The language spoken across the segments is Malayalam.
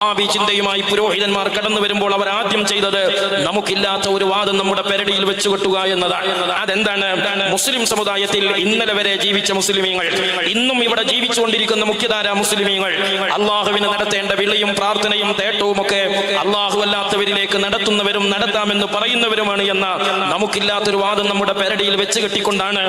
ചിന്തയുമായി പുരോഹിതന്മാർ കടന്നു വരുമ്പോൾ അവർ ആദ്യം ചെയ്തത് നമുക്കില്ലാത്ത ഒരു വാദം നമ്മുടെ പെരടിയിൽ വെച്ചു കെട്ടുക എന്നതാണ്. അതെന്താണ്? മുസ്ലിം സമുദായത്തിൽ ഇന്നലെ വരെ ജീവിച്ച മുസ്ലിമീങ്ങൾ ഇന്നും ഇവിടെ ജീവിച്ചുകൊണ്ടിരിക്കുന്ന മുഖ്യധാര മുസ്ലിമീങ്ങൾ അള്ളാഹുവിന് നടത്തേണ്ട വിളിയും പ്രാർത്ഥനയും തേട്ടവും ഒക്കെ അള്ളാഹു അല്ലാത്തവരിലേക്ക് നടത്തുന്നവരും നടത്താമെന്ന് പറയുന്നവരുമാണ് എന്ന നമുക്കില്ലാത്തൊരു വാദം നമ്മുടെ പെരടിയിൽ വെച്ച് കെട്ടിക്കൊണ്ടാണ്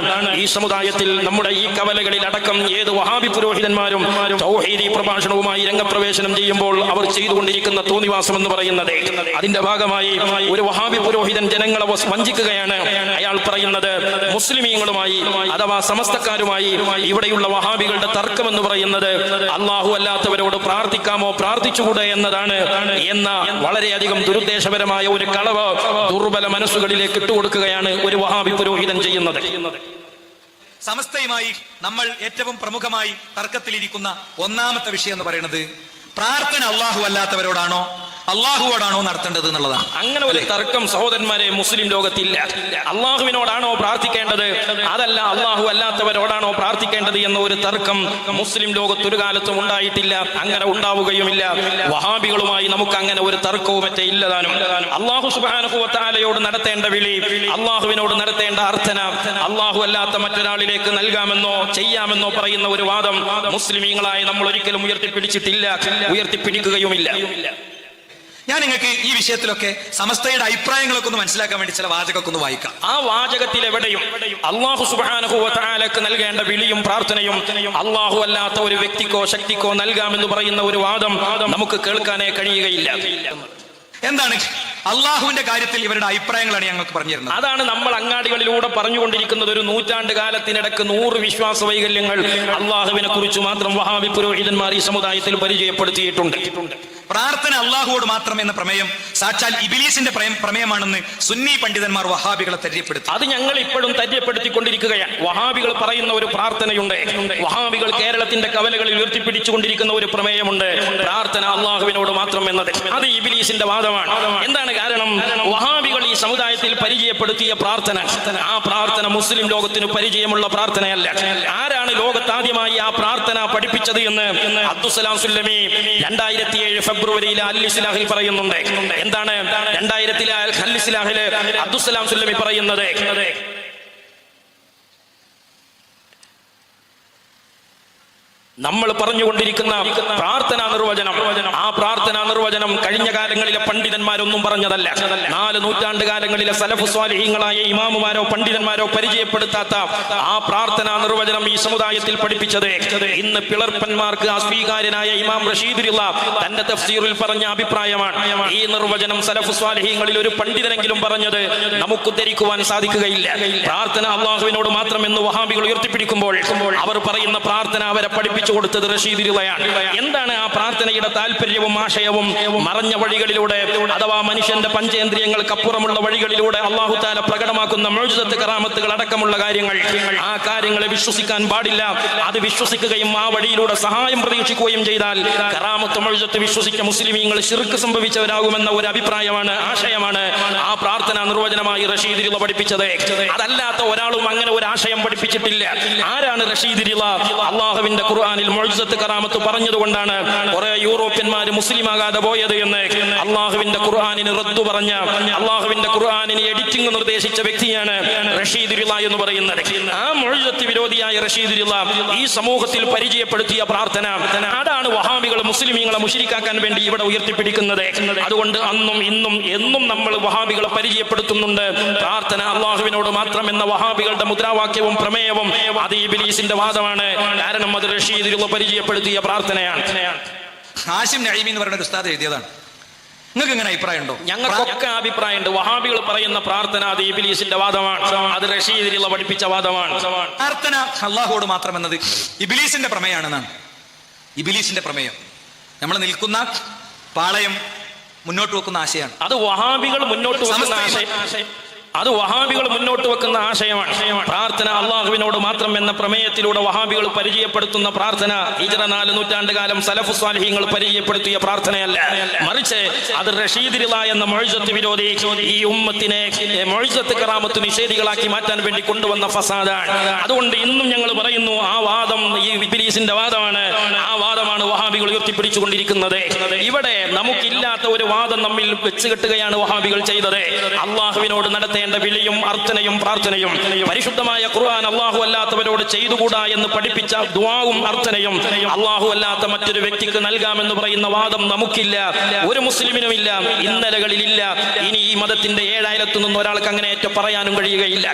ഈ സമുദായത്തിൽ നമ്മുടെ ഈ കവലകളിൽ അടക്കം ഏത് വഹാബി പുരോഹിതന്മാരും തൗഹീദി പ്രഭാഷണവുമായി രംഗപ്രവേശനം ചെയ്യുമ്പോൾ അവർ ചെയ്തുകൊണ്ടിരിക്കുന്ന തോന്നിവാസം എന്ന് പറയുന്നത്. അതിന്റെ ഭാഗമായി ഒരു വഹാബി പുരോഹിതൻ ജനങ്ങളെ വഞ്ചിക്കുകയാണ്. അയാൾ പറയുന്നത് മുസ്ലിമീങ്ങളുമായി അഥവാ സമസ്തക്കാരുമായി ഇവിടെയുള്ള വഹാബികളുടെ തർക്കം എന്ന് പറയുന്നത് അള്ളാഹു അല്ലാത്തവരോട് പ്രാർത്ഥിക്കാമോ പ്രാർത്ഥിച്ചുകൂടെ എന്നതാണ്. എന്ന വളരെയധികം ദുരുദ്ദേശപരമായ ഒരു കളവ് ദുർബല മനസ്സുകളിലേക്ക് ഇട്ടുകൊടുക്കുകയാണ് ഒരു വഹാബി പുരോഹിതൻ ചെയ്യുന്നത്. സമസ്തയുമായി നമ്മൾ ഏറ്റവും പ്രമുഖമായി തർക്കത്തിലിരിക്കുന്ന ഒന്നാമത്തെ വിഷയം എന്ന് പറയുന്നത് പ്രാർത്ഥന അള്ളാഹു അല്ലാത്തവരോടാണോ? അള്ളാഹുവോടാണോ നടത്തേണ്ടത് എന്നുള്ളതാണ്. അങ്ങനെ ഒരു തർക്കം സഹോദരന്മാരെ മുസ്ലിം ലോകത്തില്ല അള്ളാഹുവിനോടാണോ പ്രാർത്ഥിക്കേണ്ടത്? അതല്ല അള്ളാഹു അല്ലാത്തവരോടാണോ പ്രാർത്ഥിക്കേണ്ടത് എന്ന ഒരു തർക്കം മുസ്ലിം ലോകത്ത് ഒരു കാലത്തും ഉണ്ടായിട്ടില്ല അങ്ങനെ ഉണ്ടാവുകയുമില്ല. വഹാബികളുമായി നമുക്ക് അങ്ങനെ ഒരു തർക്കവും മറ്റേ ഇല്ലതാനും. അള്ളാഹു സുബാനുഭവത്താലയോട് നടത്തേണ്ട വിളി അള്ളാഹുവിനോട് നടത്തേണ്ട അർത്ഥന അള്ളാഹു അല്ലാത്ത മറ്റൊരാളിലേക്ക് നൽകാമെന്നോ ചെയ്യാമെന്നോ പറയുന്ന ഒരു വാദം മുസ്ലിമീങ്ങളായി നമ്മൾ ഒരിക്കലും ഉയർത്തിപ്പിടിച്ചിട്ടില്ല ഉയർത്തിപ്പിടിക്കുകയുമില്ല. ഞാൻ നിങ്ങൾക്ക് ഈ വിഷയത്തിലൊക്കെ സമസ്തയുടെ അഭിപ്രായങ്ങളൊക്കെ ഒന്ന് മനസ്സിലാക്കാൻ വേണ്ടി ചില വാചകമൊക്കെ ഒന്ന് വായിക്കാം. ആ വാചകത്തിൽ എവിടെയും അള്ളാഹു സുബാനുഭവത്താലക്ക് നൽകേണ്ട വിളിയും പ്രാർത്ഥനയും അള്ളാഹു അല്ലാത്ത ഒരു വ്യക്തിക്കോ ശക്തിക്കോ നൽകാമെന്ന് പറയുന്ന ഒരു വാദം നമുക്ക് കേൾക്കാനേ കഴിയുകയില്ല. എന്താണ്? അള്ളാഹുവിന്റെ കാര്യത്തിൽ ഇവരുടെ അഭിപ്രായങ്ങളാണ് ഞങ്ങൾക്ക് പറഞ്ഞിരുന്നത്. അതാണ് നമ്മൾ അങ്ങാടികളിലൂടെ പറഞ്ഞുകൊണ്ടിരിക്കുന്നത് ഒരു നൂറ്റാണ്ട് കാലത്തിനിടക്ക് നൂറ് വിശ്വാസ വൈകല്യങ്ങൾ അള്ളാഹുവിനെ കുറിച്ച് മാത്രം വഹാബി പുരോഹിതന്മാർ ഈ സമുദായത്തിൽ പരിചയപ്പെടുത്തിയിട്ടുണ്ട്. പ്രാർത്ഥന അള്ളാഹുവോട് മാത്രം എന്ന പ്രമേയം സാക്ഷാൽ ഇബിലീസിന്റെ പ്രമേയമാണെന്ന് സുന്നി പണ്ഡിതന്മാർ വഹാബികളെ തര്യപ്പെടുത്തി. അത് ഞങ്ങൾ ഇപ്പോഴും തര്യപ്പെടുത്തിക്കൊണ്ടിരിക്കുകയാണ് വഹാബികൾ പറയുന്ന ഒരു പ്രാർത്ഥനയുണ്ട്. വഹാബികൾ കേരളത്തിന്റെ കവലകളിൽ ഉയർത്തിപ്പിടിച്ചുകൊണ്ടിരിക്കുന്ന ഒരു പ്രമേയമുണ്ട്. പ്രാർത്ഥന അള്ളാഹുവിനോട് മാത്രം എന്നത്. അത് ഇബിലീസിന്റെ വാദമാണ്. എന്താണ് കാരണം? വഹാബികൾ ഈ സമുദായത്തിൽ പരിചയപ്പെടുത്തിയ പ്രാർത്ഥന. ആ പ്രാർത്ഥന മുസ്ലിം ലോകത്തിന് പരിചയമുള്ള പ്രാർത്ഥനയല്ല. ആരാണ് ലോകത്താദ്യമായി ആ പ്രാർത്ഥന പഠിപ്പിച്ചത് എന്ന്? അബ്ദുസലാം സുല്ലമി. രണ്ടായിരത്തി ഏഴ് ഫെബ്രുവരിയിൽ അല്ലിസ്ലാഹിൽ പറയുന്നുണ്ട്. എന്താണ്? രണ്ടായിരത്തിലെ അൽ ഇസ്ലാഹിൽ അബ്ദുസലാം സുല്ലമി പറയുന്നത്. നമ്മൾ പറഞ്ഞുകൊണ്ടിരിക്കുന്ന പ്രാർത്ഥനാ നിർവചനം. ആ പ്രാർത്ഥനാ നിർവചനം കഴിഞ്ഞ കാലങ്ങളിലെ പണ്ഡിതന്മാരൊന്നും പറഞ്ഞതല്ല. നാല് നൂറ്റാണ്ട് കാലങ്ങളിലെ സലഫു സ്വാലിഹീങ്ങളായ ഇമാമുമാരോ പണ്ഡിതന്മാരോ പരിചയപ്പെടുത്താത്ത ആ പ്രാർത്ഥനാ നിർവചനം ഈ സമുദായത്തിൽ പഠിപ്പിച്ചത്. ഇന്ന് പിളർപ്പന്മാർക്ക് അസ്വീകാര്യനായ ഇമാം റഷീദുല്ല തന്റെ തഫ്സീറിൽ പറഞ്ഞ അഭിപ്രായമാണ്. ഈ നിർവചനം സലഫു സ്വാലിഹീങ്ങളിൽ ഒരു പണ്ഡിതനെങ്കിലും പറഞ്ഞത് നമുക്ക് ഉദ്ധരിക്കുവാൻ സാധിക്കുകയില്ല. പ്രാർത്ഥന അള്ളാഹുവിനോട് മാത്രം എന്ന് വഹാബികൾ ഉയർത്തിപ്പിടിക്കുമ്പോൾ അവർ പറയുന്ന പ്രാർത്ഥന അവരെ പഠിപ്പിച്ചു കൊടുത്തത് റഷീദിലാണ് എന്താണ് ആ പ്രാർത്ഥനയുടെ താല്പര്യവും ആശയവും? മറഞ്ഞ വഴികളിലൂടെ അഥവാ മനുഷ്യന്റെ പഞ്ചേന്ദ്രിയങ്ങൾക്കപ്പുറമുള്ള വഴികളിലൂടെ അള്ളാഹു താല പ്രകടമാക്കുന്ന മൗജുദത്ത് കറാമത്തുകൾ അടക്കമുള്ള കാര്യങ്ങൾ. ആ കാര്യങ്ങളെ വിശ്വസിക്കാൻ പാടില്ല. അത് വിശ്വസിക്കുകയും ആ വഴിയിലൂടെ സഹായം പ്രതീക്ഷിക്കുകയും ചെയ്താൽ കറാമത്ത് മൗജത്ത് വിശ്വസിച്ച മുസ്ലിമീങ്ങൾ ശിർക്ക് സംഭവിച്ചവരാകുമെന്ന ഒരു അഭിപ്രായമാണ് ആശയമാണ്. ആ പ്രാർത്ഥന നിർവചനമായി റഷീദിലുള്ള പഠിപ്പിച്ചത്. അതല്ലാത്ത ഒരാളും അങ്ങനെ ഒരു ആശയം പഠിപ്പിച്ചിട്ടില്ല. ആരാണ് റഷീദിലുള്ള അള്ളാഹുവിന്റെ ഖുർആനിൽ മൊഴിസത്ത് കറാമത്ത് പറഞ്ഞതുകൊണ്ടാണ് കുറെ യൂറോപ്യന്മാർ മുസ്ലിം ആകാതെ പോയത് എന്ന് അള്ളാഹുവിന്റെ ഖുർആാനിന് റദ്ദു പറഞ്ഞ അള്ളാഹുവിന്റെ ഖുർആാനിന് എഡിറ്റിംഗ് നിർദ്ദേശിച്ച വ്യക്തിയാണ് റഷീദുല്ല എന്ന് പറയുന്നത്. ആ മൊഴിസത്ത് വിരോധിയായ റഷീദുല്ല ഈ സമൂഹത്തിൽ പരിചയപ്പെടുത്തിയ പ്രാർത്ഥന അതാണ് വഹാബികൾ മുസ്ലിമീങ്ങളെ മുഷിരിക്കാക്കാൻ വേണ്ടി ഇവിടെ ഉയർത്തിപ്പിടിക്കുന്നത്. അതുകൊണ്ട് അന്നും ഇന്നും എന്നും നമ്മൾ വഹാബികളെ പരിചയപ്പെടുത്തുന്നുണ്ട്. പ്രാർത്ഥന അള്ളാഹുവിനോട് മാത്രം എന്ന വഹാബികളുടെ മുദ്രാവാക്യവും പ്രമേയവും അത് ഇബിലീസിന്റെ വാദമാണ്. കാരണം അത് റഷീദിലുള്ള പരിചയപ്പെടുത്തിയ പ്രാർത്ഥനയാണ്. ഹാഷിം നഈമി എന്ന് പറയുന്ന ഒരു ഉസ്താദ് എഴുതിയതാണ്. നിങ്ങൾക്ക് ഇങ്ങനെ അഭിപ്രായം ഉണ്ടോ ഞങ്ങൾക്കൊക്കെ അഭിപ്രായമുണ്ട്. വഹാബികൾ പറയുന്ന പ്രാർത്ഥന അത് ഇബിലീസിന്റെ വാദമാണ്. അത് റഷീദിലുള്ള പഠിപ്പിച്ച വാദമാണ്. പ്രാർത്ഥന അള്ളാഹുവോട് മാത്രം എന്നത് ഇബിലീസിന്റെ പ്രമേയാണെന്നാണ് ഇബിലീസിന്റെ പ്രമേയം. നമ്മൾ നിൽക്കുന്ന പാളയം മുന്നോട്ട് വെക്കുന്ന ആശയാണ് അത് വഹാബികൾ മുന്നോട്ട് വെക്കുന്ന ആശയം. അത് വഹാബികൾ മുന്നോട്ട് വെക്കുന്ന ആശയമാണ്. പ്രാർത്ഥന അള്ളാഹുവിനോട് മാത്രം എന്ന പ്രമേയത്തിലൂടെ വഹാബികൾ പരിചയപ്പെടുത്തുന്ന പ്രാർത്ഥന ഇജറ നാല് നൂറ്റാണ്ട് കാലം സലഫു സ്വാലിഹ്യങ്ങൾ പരിചയപ്പെടുത്തിയ പ്രാർത്ഥനയല്ല. മറിച്ച് അത് റഷീദില എന്ന മൊഴിസത്ത് വിരോധി ഈ ഉമ്മത്തിനെ മൊഴിസത്ത് കറാമത്ത് നിഷേധികളാക്കി മാറ്റാൻ വേണ്ടി കൊണ്ടുവന്ന ഫസാദാണ്. അതുകൊണ്ട് ഇന്നും ഞങ്ങൾ പറയുന്നു ആ വാദം ഈ വിപിലീസിന്റെ വാദമാണ്. ആ വാദമാണ് വഹാബികൾ ഉയർത്തിപ്പിടിച്ചുകൊണ്ടിരിക്കുന്നത്. ഇവിടെ നമുക്കില്ലാത്ത ഒരു വാദം നമ്മിൽ വെച്ചുകെട്ടുകയാണ് വഹാബികൾ ചെയ്തത്. അള്ളാഹുവിനോട് നടത്തേണ്ട വിളിയും അർത്ഥനയും പ്രാർത്ഥനയും. പരിശുദ്ധമായ ഖുർആൻ അള്ളാഹു അല്ലാത്തവരോട് ചെയ്തുകൂടാ എന്ന് പഠിപ്പിച്ച ദുവാവും അർത്ഥനയും അള്ളാഹു അല്ലാത്ത മറ്റൊരു വ്യക്തിക്ക് നൽകാമെന്ന് പറയുന്ന വാദം നമുക്കില്ല. ഒരു മുസ്ലിമിനും ഇല്ല. ഇന്നലകളിലില്ല. ഇനി ഈ മതത്തിന്റെ ഏഴായിരത്തു നിന്ന് ഒരാൾക്ക് അങ്ങനെ ഏറ്റ പറയാനും കഴിയുകയില്ല.